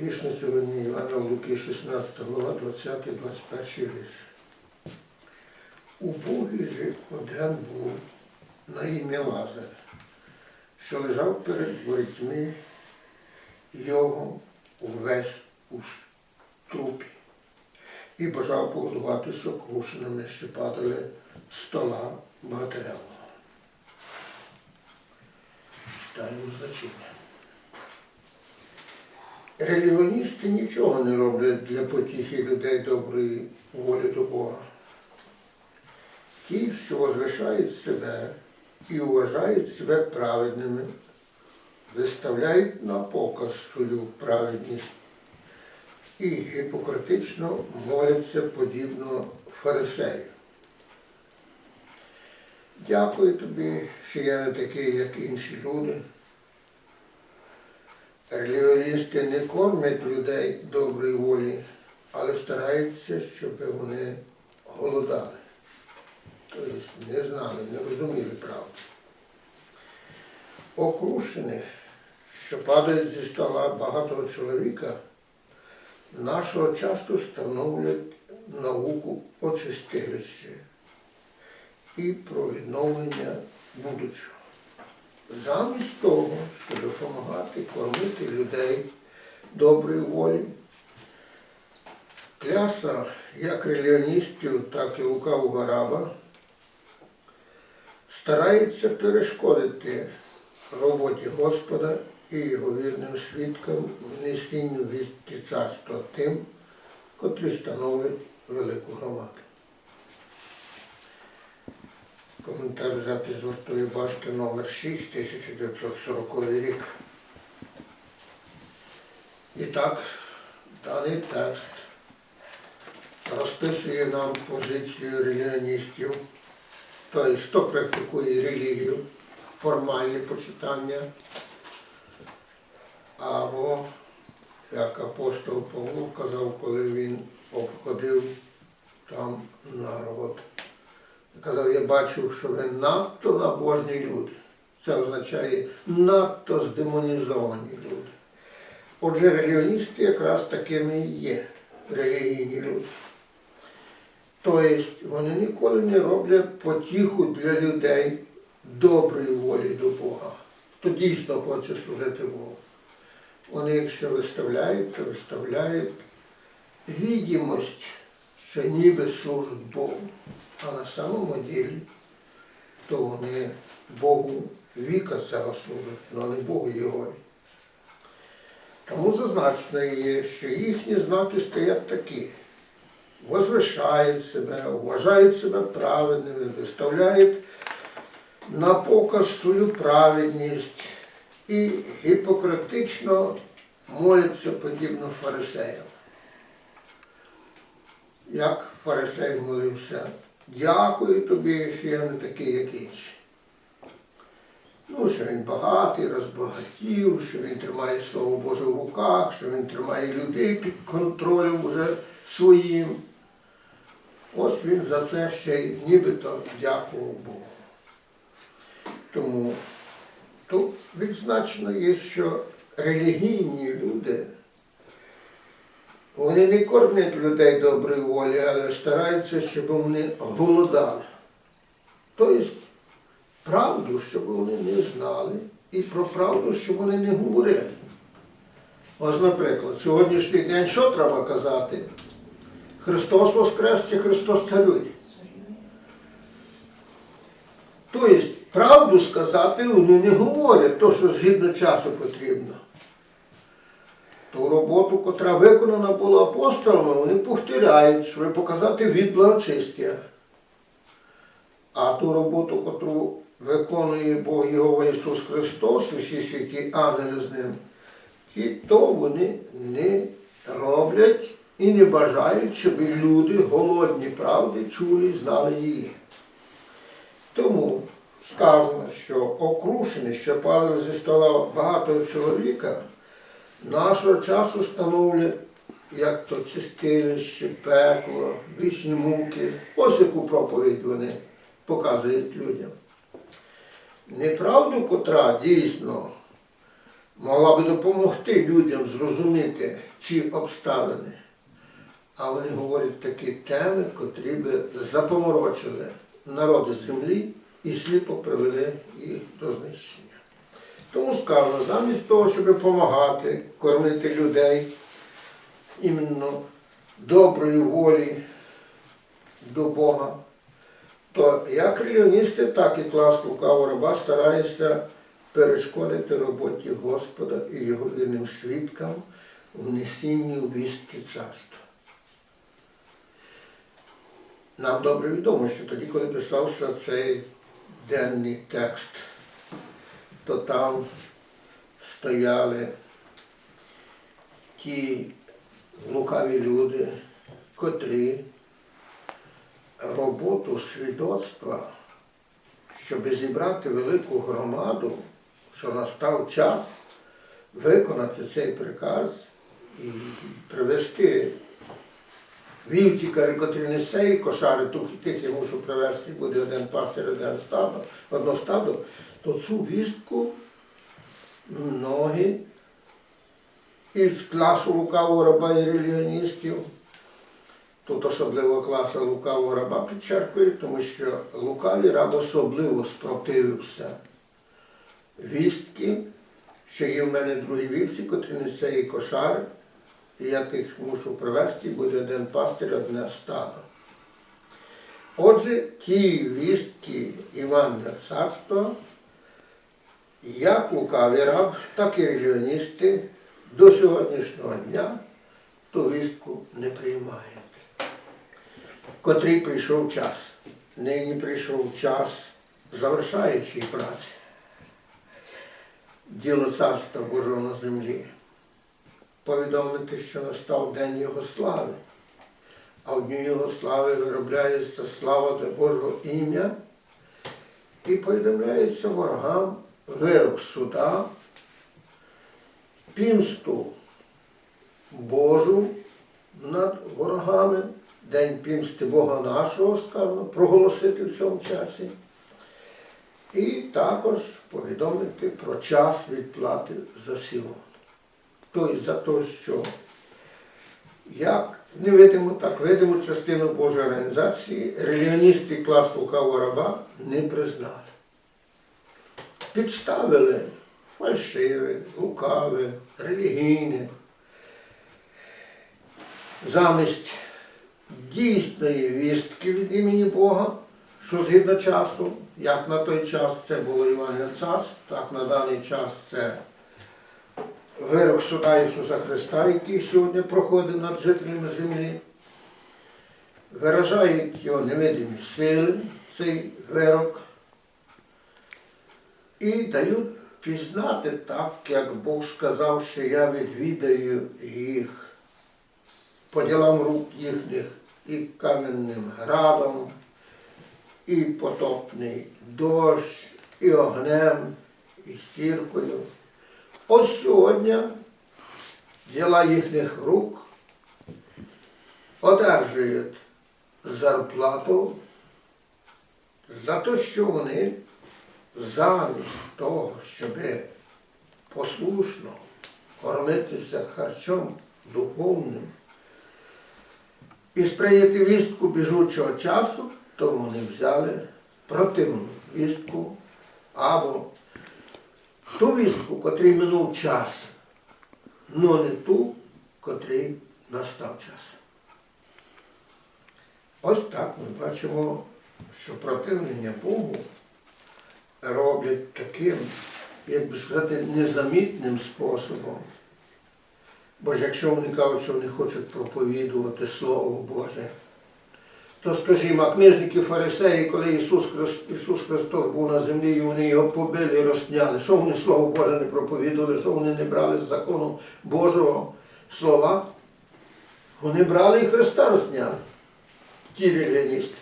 Вічно сьогодні Івана Луки, 16 глава, 20-21 вірш. Убогий же один був на ім'я Лазар, що лежав перед ворітьми його увесь у трупі і бажав погодуватися крушеними, що падали стола багатирявого. Читаємо значення. Релігіоністи нічого не роблять для потіхи людей доброї волі до Бога. Ті, що возвишають себе і вважають себе праведними, виставляють на показ свою праведність і гіпократично моляться подібно фарисею. Дякую тобі, що я не такий, як інші люди. Релігіоністи не кормять людей доброї волі, але стараються, щоб вони голодали. Тобто не знали, не розуміли правду. Окрушених, що падають зі стола багатого чоловіка, нашого часу становлять науку о чистилищі і про відновлення будучого. Замість того, щоб допомагати кормити людей доброї волі, кляса як релігіоністів, так і лукавого раба стараються перешкодити роботі Господа і його вірним свідкам внесінню вістки царства тим, котрі становлять велику громаду. Коментар взяти з вартої башти номер 6, 1940 рік. І так, даний текст розписує нам позицію релігіоністів, тобто хто практикує релігію, формальні почитання, або, як апостол Павло казав, коли він обходив там народ. Казав, я бачив, що ви надто набожні люди. Це означає надто здемонізовані люди. Отже, релігіоністи якраз такими є релігійні люди. Тобто вони ніколи не роблять потіху для людей доброї волі до Бога, хто дійсно хоче служити Богу. Вони, якщо виставляють, то виставляють відомість, що ніби служать Богу. А на самому ділі, то вони Богу віка цього служать, але не Богу Його. Тому зазначено є, що їхні знаки стоять такі. Возвишають себе, вважають себе праведними, виставляють на показ свою праведність і гіпократично моляться подібно фарисеям. Як фарисей молився, дякую тобі, що я не такий, як інші. Ну, що він багатий, розбагатів, що він тримає Слово Боже в руках, що він тримає людей під контролем уже своїм. Ось він за це ще й нібито дякував Богу. Тому тут відзначено є, що релігійні люди, вони не кормлять людей доброї волі, але стараються, щоб вони голодали. Тобто правду, щоб вони не знали, і про правду, щоб вони не говорили. Ось, наприклад, сьогоднішній день що треба казати? Христос Воскрес чи Христос царює? Тобто, правду сказати вони не говорять, то, що згідно часу потрібно. Ту роботу, котра виконана була апостолами, вони повторяють, щоб показати від благочистя. А ту роботу, котру виконує Бог Його Ісус Христос, і всі святі ангели з ним, ті то вони не роблять і не бажають, щоб люди голодні правди чули і знали її. Тому сказано, що окрушені, що падали зі стола багатого чоловіка, нашого часу становлять як то чистилище, пекло, вічні муки. Ось яку проповідь вони показують людям. Неправду, котра дійсно могла би допомогти людям зрозуміти ці обставини. А вони говорять такі теми, котрі би запоморочили народи землі і сліпо привели їх до знищення. Тому сказано, замість того, щоб допомагати, кормити людей іменно доброї волі до Бога, то як релігіоністи, так і клас лукавого раба стараються перешкодити роботі Господа і його вірним свідкам в несінні вістки царства. Нам добре відомо, що тоді, коли писався цей денний текст, то там стояли ті лукаві люди, котрі роботу свідоцтва, щоб зібрати велику громаду, що настав час виконати цей приказ і привести вівці, котрі несе, і кошари тих я мушу привезти, буде один пастир, один стадо, одно стадо, то цю вістку многі із класу лукавого раба і релігіоністів, тут особливо класу лукавого раба підчеркую, тому що лукавий раб особливо спротивився вістки, що є в мене другі вівці, котрі несе і кошар, і я тих мушу привезти, буде один пастир, одне стадо. Отже, ті вістки Івана Царства, як лукавий раб, так і релігіоністи до сьогоднішнього дня ту вістку не приймають. Котрий прийшов час. Нині прийшов час завершаючої праці. Діло царства Божого на землі. Повідомити, що настав день Його слави, а в дню Його слави виробляється слава для Божого ім'я і повідомляється ворогам вирок суда, пімсту Божу над ворогами, день пімсти Бога нашого, сказано, проголосити в цьому часі. І також повідомити про час відплати за Сіон. Тобто за те, що як невидиму, так видиму частину Божої організації релігіоністи клас лукавого раба не признали. Підставили фальшиве, лукаве, релігійне, замість дійсної вістки від імені Бога, що згідно часу, як на той час це було Іване Царств, так на даний час це вирок суда Ісуса Христа, який сьогодні проходить над жителями землі. Виражають його невидимі сили, цей вирок, і дають пізнати так, як Бог сказав, що я відвідаю їх по ділам рук їхніх і каменним градом, і потопний дощ, і огнем, і стіркою. Ось сьогодні діла їхніх рук одержують зарплату за те, що вони замість того, щоб послушно кормитися харчом духовним і сприйняти вістку біжучого часу, то вони взяли противну вістку або ту вістку, котрий минув час, але не ту, котрий настав час. Ось так ми бачимо, що противлення Богу роблять таким, як би сказати, незамітним способом. Бо ж якщо вони кажуть, що вони хочуть проповідувати Слово Боже, то скажімо, а книжники фарисеї, коли Ісус, Христ- Ісус Христос був на землі, і вони його побили і розпняли, що вони Слово Боже не проповідували, що вони не брали з закону Божого слова? Вони брали і Христа розпняли, ті релігіоністи.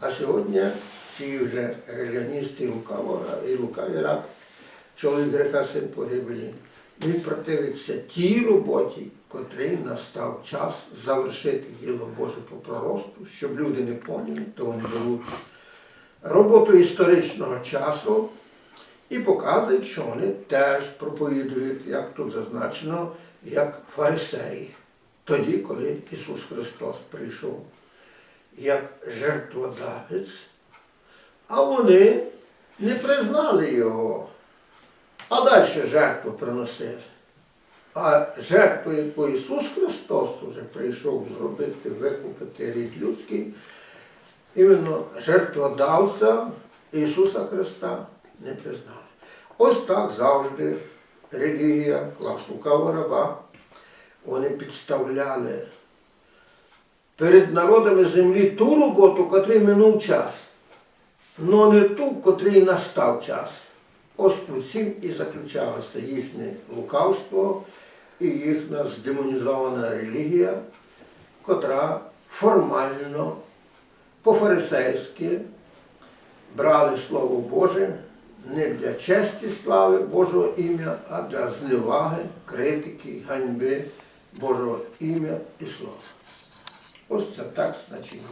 А сьогодні ці вже релігіоністи і лукаві раб, чоловік греха син погибелі, він противиться тій роботі, котрий настав час завершити діло Боже по проросту, щоб люди не поняли, то вони беруть роботу історичного часу І показують, що вони теж проповідують, як тут зазначено, як фарисеї. Тоді, коли Ісус Христос прийшов як жертводавець, а вони не признали Його, а далі жертву приносили. А жертву, яку Ісус Христос вже прийшов зробити, викупити рід людський, іменно жертводавця Ісуса Христа не признали. Ось так завжди релігія клас раба. Вони підставляли перед народами землі ту роботу, котрий минув час, але не ту, котрий настав час. Ось у цим і заключалося їхнє лукавство і їхня здемонізована релігія, котра формально, по-фарисейськи брали Слово Боже не для честі слави Божого ім'я, а для зневаги, критики, ганьби Божого ім'я і слова. Ось це так значення.